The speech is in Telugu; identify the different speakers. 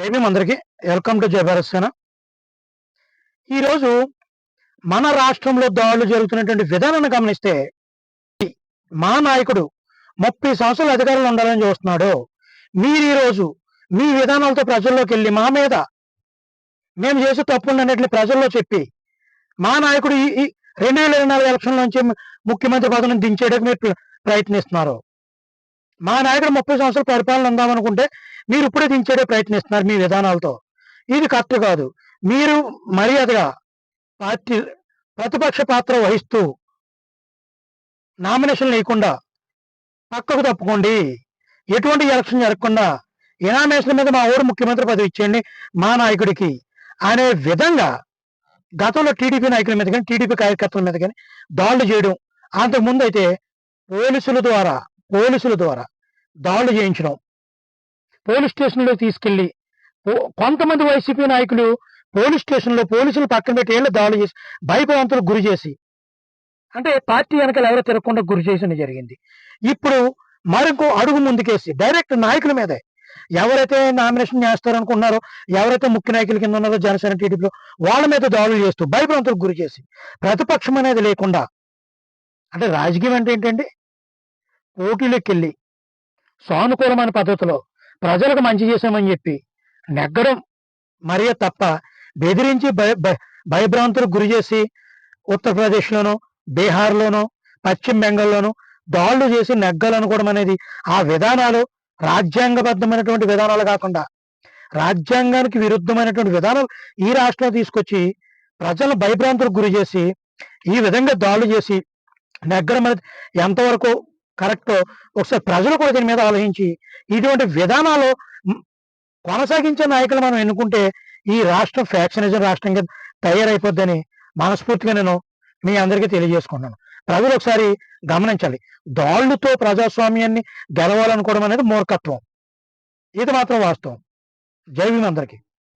Speaker 1: ఏమేమి అందరికి వెల్కమ్ టు జయభరసేన ఈరోజు మన రాష్ట్రంలో దాడులు జరుగుతున్నటువంటి విధానాన్ని గమనిస్తే మా నాయకుడు ముప్పై సంవత్సరాలు అధికారంలో ఉండాలని చూస్తున్నాడు. మీరు ఈరోజు మీ విధానాలతో ప్రజల్లోకి వెళ్ళి మా మీద మేము చేసే తప్పులు ప్రజల్లో చెప్పి మా నాయకుడు ఈ రెండు వేల ఇరవై నాలుగు ఎలక్షన్ నుంచి ముఖ్యమంత్రి పదవిని దించేయడానికి మీరు ప్ర- ప్రయత్నిస్తున్నారు. మా నాయకుడు ముప్పై సంవత్సరాల పరిపాలన ఉందామనుకుంటే మీరు ఇప్పుడే దించేటే ప్రయత్నిస్తున్నారు మీ విధానాలతో. ఇది కరెక్ట్ కాదు. మీరు మర్యాదగా పార్టీ ప్రతిపక్ష పాత్ర వహిస్తూ నామినేషన్ లేకుండా పక్కకు తప్పుకోండి. ఎటువంటి ఎలక్షన్ జరగకుండా ఎనామినేషన్ మీద మా ఊరు ముఖ్యమంత్రి పదవి ఇచ్చేయండి మా నాయకుడికి. అనే విధంగా గతంలో టీడీపీ నాయకుల మీద కానీ టీడీపీ కార్యకర్తల మీద కానీ దాడులు చేయడం. అంతకుముందు అయితే పోలీసుల ద్వారా పోలీసుల ద్వారా దాడులు చేయించడం పోలీస్ స్టేషన్లో తీసుకెళ్ళి కొంతమంది వైసీపీ నాయకులు పోలీస్ స్టేషన్లో పోలీసులు పక్కన పెట్టి ఏళ్ళు దాడులు చేసి భయభవంతులకు గురి చేసి అంటే పార్టీ వెనకాల ఎవరో తిరగకుండా గురి చేసిన జరిగింది. ఇప్పుడు మరొక అడుగు ముందుకేసి డైరెక్ట్ నాయకుల మీదే. ఎవరైతే నామినేషన్ చేస్తారనుకున్నారో ఎవరైతే ముఖ్య నాయకుల కింద ఉన్నారో జనసేన టీడీపీలో వాళ్ళ మీద దాడులు చేస్తూ భయభ్రాంతులకు గురి చేసి ప్రతిపక్షం అనేది లేకుండా. అంటే రాజకీయం అంటే ఏంటండి? పోటీలోకి వెళ్ళి సానుకూలమైన పద్ధతిలో ప్రజలకు మంచి చేశామని చెప్పి నెగ్గడం మరీ తప్ప బెదిరించి భయ భయభ్రాంతులకు గురి చేసి ఉత్తరప్రదేశ్లోనూ బీహార్లోనూ పశ్చిమ బెంగాల్లోనూ దాడులు చేసి నెగ్గాలనుకోవడం అనేది ఆ విధానాలు రాజ్యాంగబద్ధమైనటువంటి విధానాలు కాకుండా రాజ్యాంగానికి విరుద్ధమైనటువంటి విధానాలు ఈ రాష్ట్రంలో తీసుకొచ్చి ప్రజలను భయభ్రాంతులకు గురి చేసి ఈ విధంగా దాడులు చేసి నెగ్గడం అనేది ఎంతవరకు కరెక్టో ఒకసారి ప్రజలు కూడా దీని మీద ఆలోచించి ఇటువంటి విధానాలు కొనసాగించే నాయకులు మనం ఎన్నుకుంటే ఈ రాష్ట్రం ఫ్యాక్షనిజం రాష్ట్రంగా తయారైపోద్దని మనస్ఫూర్తిగా నేను మీ అందరికీ తెలియజేసుకున్నాను ప్రజలు ఒకసారి గమనించాలి. దాళ్ళతో ప్రజాస్వామ్యాన్ని గెలవాలనుకోవడం అనేది మూర్ఖత్వం. ఇది మాత్రం వాస్తవం. జై అందరికీ.